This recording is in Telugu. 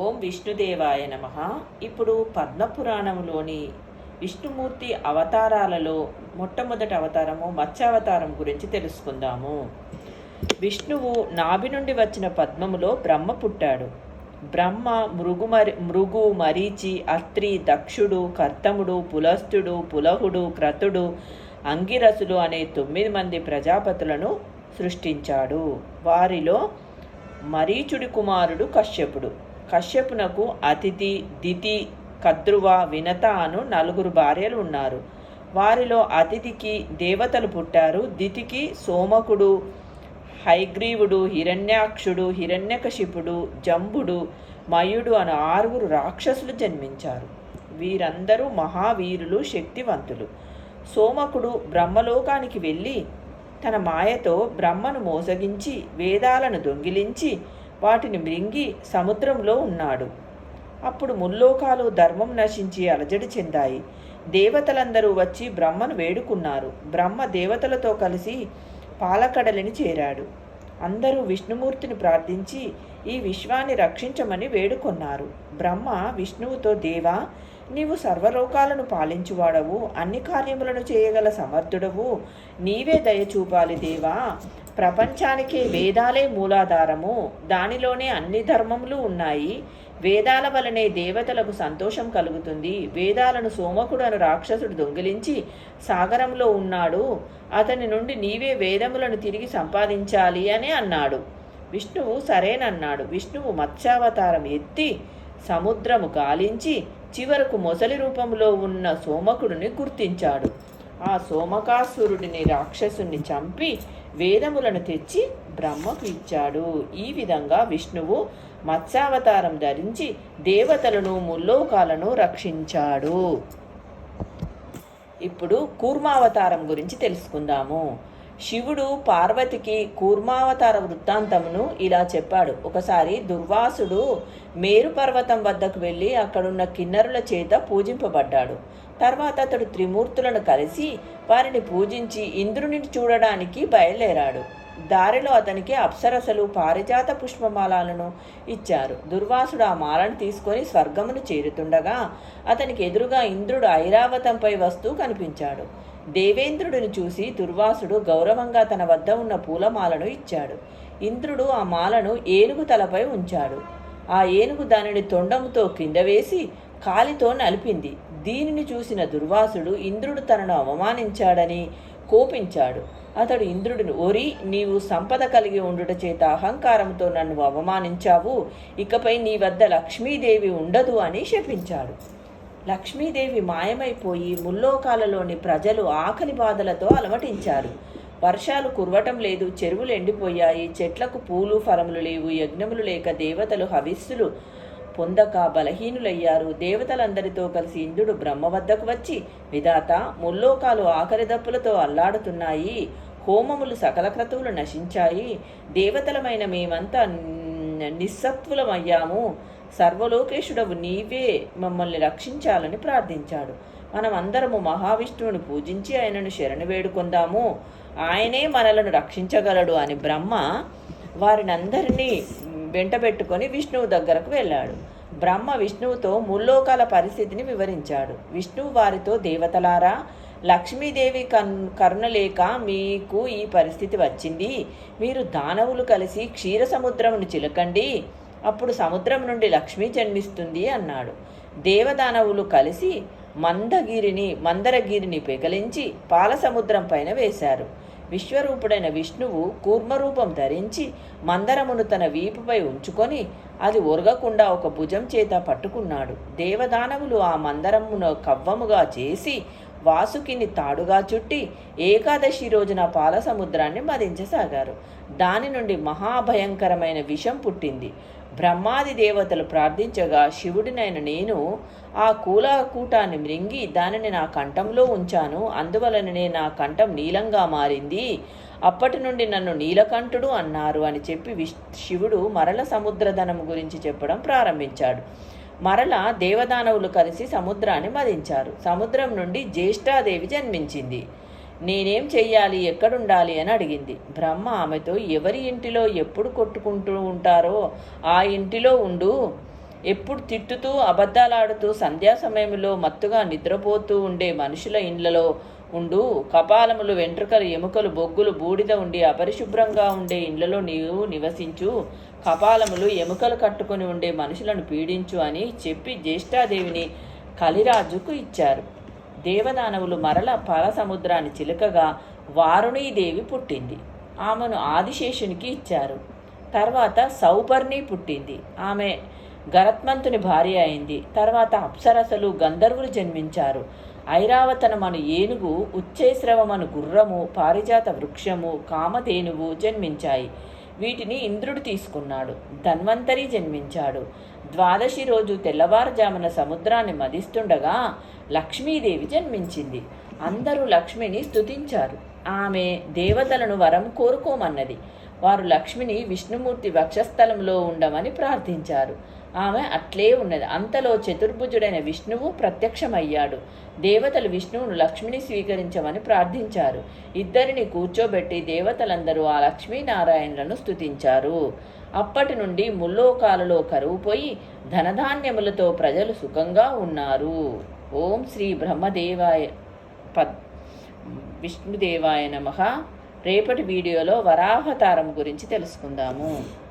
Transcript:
ఓం విష్ణుదేవాయ నమ. ఇప్పుడు పద్మపురాణంలోని విష్ణుమూర్తి అవతారాలలో మొట్టమొదటి అవతారము మత్స్యావతారం గురించి తెలుసుకుందాము. విష్ణువు నాభి నుండి వచ్చిన పద్మములో బ్రహ్మ పుట్టాడు. బ్రహ్మ మృగు మరి మృగు మరీచి అత్రి దక్షుడు కర్తముడు పులస్తుడు పులహుడు క్రతుడు అంగిరసులు అనే తొమ్మిది మంది ప్రజాపతులను సృష్టించాడు. వారిలో మరీచుడి కుమారుడు కశ్యపుడు. కశ్యపునకు అతిథి దితి కద్రువ వినత అను నలుగురు భార్యలు ఉన్నారు. వారిలో అతిథికి దేవతలు పుట్టారు. దితికి సోమకుడు హైగ్రీవుడు హిరణ్యాక్షుడు హిరణ్యకశిపుడు జంబుడు మయుడు అను ఆరుగురు రాక్షసులు జన్మించారు. వీరందరూ మహావీరులు శక్తివంతులు. సోమకుడు బ్రహ్మలోకానికి వెళ్ళి తన మాయతో బ్రహ్మను మోసగించి వేదాలను దొంగిలించి వాటిని మృంగి సముద్రంలో ఉన్నాడు. అప్పుడు ముల్లోకాలు ధర్మం నశించి అలజడి చెందాయి. దేవతలందరూ వచ్చి బ్రహ్మను వేడుకున్నారు. బ్రహ్మ దేవతలతో కలిసి పాలకడలిని చేరాడు. అందరూ విష్ణుమూర్తిని ప్రార్థించి ఈ విశ్వాన్ని రక్షించమని వేడుకొన్నారు. బ్రహ్మ విష్ణువుతో దేవా నీవు సర్వలోకాలను పాలించువాడవు అన్ని కార్యములను చేయగల సమర్థుడవు. నీవే దయ చూపాలి దేవా. ప్రపంచానికి వేదాలే మూలాధారము. దానిలోనే అన్ని ధర్మములు ఉన్నాయి. వేదాల వలనే దేవతలకు సంతోషం కలుగుతుంది. వేదాలను సోమకుడు అను రాక్షసుడు దొంగిలించి సాగరంలో ఉన్నాడు. అతని నుండి నీవే వేదములను తిరిగి సంపాదించాలి అని అన్నాడు. విష్ణువు సరేనన్నాడు. విష్ణువు మత్స్యావతారం ఎత్తి సముద్రము గాలించి చివరకు మొసలి రూపంలో ఉన్న సోమకుడిని గుర్తించాడు. ఆ సోమకాసురుడిని రాక్షసుని చంపి వేదములను తెచ్చి బ్రహ్మకు ఇచ్చాడు. ఈ విధంగా విష్ణువు మత్స్యావతారం ధరించి దేవతలను ముల్లోకాలను రక్షించాడు. ఇప్పుడు కూర్మావతారం గురించి తెలుసుకుందాము. శివుడు పార్వతికి కూర్మావతార వృత్తాంతమును ఇలా చెప్పాడు. ఒకసారి దుర్వాసుడు మేరు పర్వతం వద్దకు వెళ్ళి అక్కడున్న కిన్నరుల చేత పూజింపబడ్డాడు. తర్వాత అతడు త్రిమూర్తులను కలిసి వారిని పూజించి ఇంద్రుని చూడడానికి బయలుదేరాడు. దారిలో అతనికి అప్సరసలు పారిజాత పుష్పమాలను ఇచ్చారు. దుర్వాసుడు ఆ మాలను తీసుకొని స్వర్గమును చేరుతుండగా అతనికి ఎదురుగా ఇంద్రుడు ఐరావతంపై వస్తూ కనిపించాడు. దేవేంద్రుడిని చూసి దుర్వాసుడు గౌరవంగా తన వద్ద ఉన్న పూలమాలను ఇచ్చాడు. ఇంద్రుడు ఆ మాలను ఏనుగు తలపై ఉంచాడు. ఆ ఏనుగు దానిని తొండముతో కింద వేసి కాలితో నలిపింది. దీనిని చూసిన దుర్వాసుడు ఇంద్రుడు తనను అవమానించాడని కోపించాడు. అతడు ఇంద్రుడిని ఓరి నీవు సంపద కలిగి ఉండుట చేత అహంకారంతో నన్ను అవమానించావు. ఇకపై నీ వద్ద లక్ష్మీదేవి ఉండదు అని శపించాడు. లక్ష్మీదేవి మాయమైపోయి ముల్లోకాలలోని ప్రజలు ఆకలి బాధలతో అలమటించారు. వర్షాలు కురవటం లేదు చెరువులు ఎండిపోయాయి చెట్లకు పూలు ఫలములు లేవు యజ్ఞములు లేక దేవతలు హవిస్సులు పొందక బలహీనులయ్యారు. దేవతలందరితో కలిసి ఇంద్రుడు బ్రహ్మ వద్దకు వచ్చి విధాత ముల్లోకాలు ఆఖరి దప్పులతో అల్లాడుతున్నాయి. హోమములు సకల క్రతువులు నశించాయి. దేవతలమైన మేమంతా నిస్సత్వులమయ్యాము సర్వలోకేశుడవు నీవే మమ్మల్ని రక్షించాలని ప్రార్థించాడు. మనం అందరము మహావిష్ణువును పూజించి ఆయనను శరణు వేడుకుందాము. ఆయనే మనలను రక్షించగలడు అని బ్రహ్మ వారినందరినీ వెంటబెట్టుకొని విష్ణువు దగ్గరకు వెళ్ళాడు. బ్రహ్మ విష్ణువుతో ముల్లోకాల పరిస్థితిని వివరించాడు. విష్ణువు వారితో దేవతలారా లక్ష్మీదేవి కన్ కరుణ లేక మీకు ఈ పరిస్థితి వచ్చింది. మీరు దానవులు కలిసి క్షీర సముద్రమును చిలకండి. అప్పుడు సముద్రం నుండి లక్ష్మి జన్మిస్తుంది అన్నాడు. దేవదానవులు కలిసి మందగిరిని మందరగిరిని పెకలించి పాలసముద్రం పైన వేశారు. విశ్వరూపుడైన విష్ణువు కూర్మరూపం ధరించి మందరమును తన వీపుపై ఉంచుకొని అది ఒరగకుండా ఒక భుజం చేత పట్టుకున్నాడు. దేవదానవులు ఆ మందరమును కవ్వముగా చేసి వాసుకిని తాడుగా చుట్టి ఏకాదశి రోజున పాలసముద్రాన్ని మదించసాగారు. దాని నుండి మహాభయంకరమైన విషం పుట్టింది. బ్రహ్మాది దేవతలు ప్రార్థించగా శివుడినైన నేను ఆ కూలాకూటాన్ని మృంగి దానిని నా కంఠంలో ఉంచాను. అందువలననే నా కంఠం నీలంగా మారింది. అప్పటి నుండి నన్ను నీలకంఠుడు అన్నారు అని చెప్పి విష్ శివుడు మరల సముద్రధనం గురించి చెప్పడం ప్రారంభించాడు. మరల దేవదానవులు కలిసి సముద్రాన్ని మదించారు. సముద్రం నుండి జ్యేష్ఠాదేవి జన్మించింది. నేనేం చెయ్యాలి? ఎక్కడుండాలి? అని అడిగింది. బ్రహ్మ ఆమెతో ఎవరి ఇంటిలో ఎప్పుడు కొట్టుకుంటూ ఉంటారో ఆ ఇంటిలో ఉండు. ఎప్పుడు తిట్టుతూ అబద్ధాలాడుతూ సంధ్యా సమయంలో మత్తుగా నిద్రపోతూ ఉండే మనుషుల ఇండ్లలో ఉండు. కపాలములు వెంట్రుకలు ఎముకలు బొగ్గులు బూడిద ఉండి అపరిశుభ్రంగా ఉండే ఇండ్లలో నీవు నివసించు. కపాలములు ఎముకలు కట్టుకొని ఉండే మనుషులను పీడించు అని చెప్పి జ్యేష్ఠాదేవిని కలిరాజుకు ఇచ్చారు. దేవదానవులు మరల సముద్రాన్ని చిలుకగా వారుణీదేవి పుట్టింది. ఆమెను ఆదిశేషునికి ఇచ్చారు. తర్వాత సౌపర్ణి పుట్టింది. ఆమె గరత్మంతుని భార్య అయింది. తర్వాత అప్సరసలు గంధర్వులు జన్మించారు. ఐరావతనమను ఏనుగు ఉచ్చేశ్రవమను గుర్రము పారిజాత వృక్షము కామధేనువు జన్మించాయి. వీటిని ఇంద్రుడు తీసుకున్నాడు ధన్వంతరి జన్మించాడు. ద్వాదశి రోజు తెల్లవారుజామున సముద్రాన్ని మదిస్తుండగా లక్ష్మీదేవి జన్మించింది. అందరూ లక్ష్మిని స్తుతించారు. ఆమె దేవతలను వరం కోరుకోమన్నది. వారు లక్ష్మిని విష్ణుమూర్తి వక్షస్థలంలో ఉండమని ప్రార్థించారు. ఆమె అట్లే ఉన్నది. అంతలో చతుర్భుజుడైన విష్ణువు ప్రత్యక్షమయ్యాడు. దేవతలు విష్ణువును లక్ష్మిని స్వీకరించమని ప్రార్థించారు. ఇద్దరిని కూర్చోబెట్టి దేవతలందరూ ఆ లక్ష్మీనారాయణులను స్తుతించారు. అప్పటి నుండి ముల్లోకాలలో కరువు పోయి ధనధాన్యములతో ప్రజలు సుఖంగా ఉన్నారు. ఓం శ్రీ బ్రహ్మదేవాయ పద్ విష్ణుదేవాయ నమ. రేపటి వీడియోలో వరాహతారం గురించి తెలుసుకుందాము.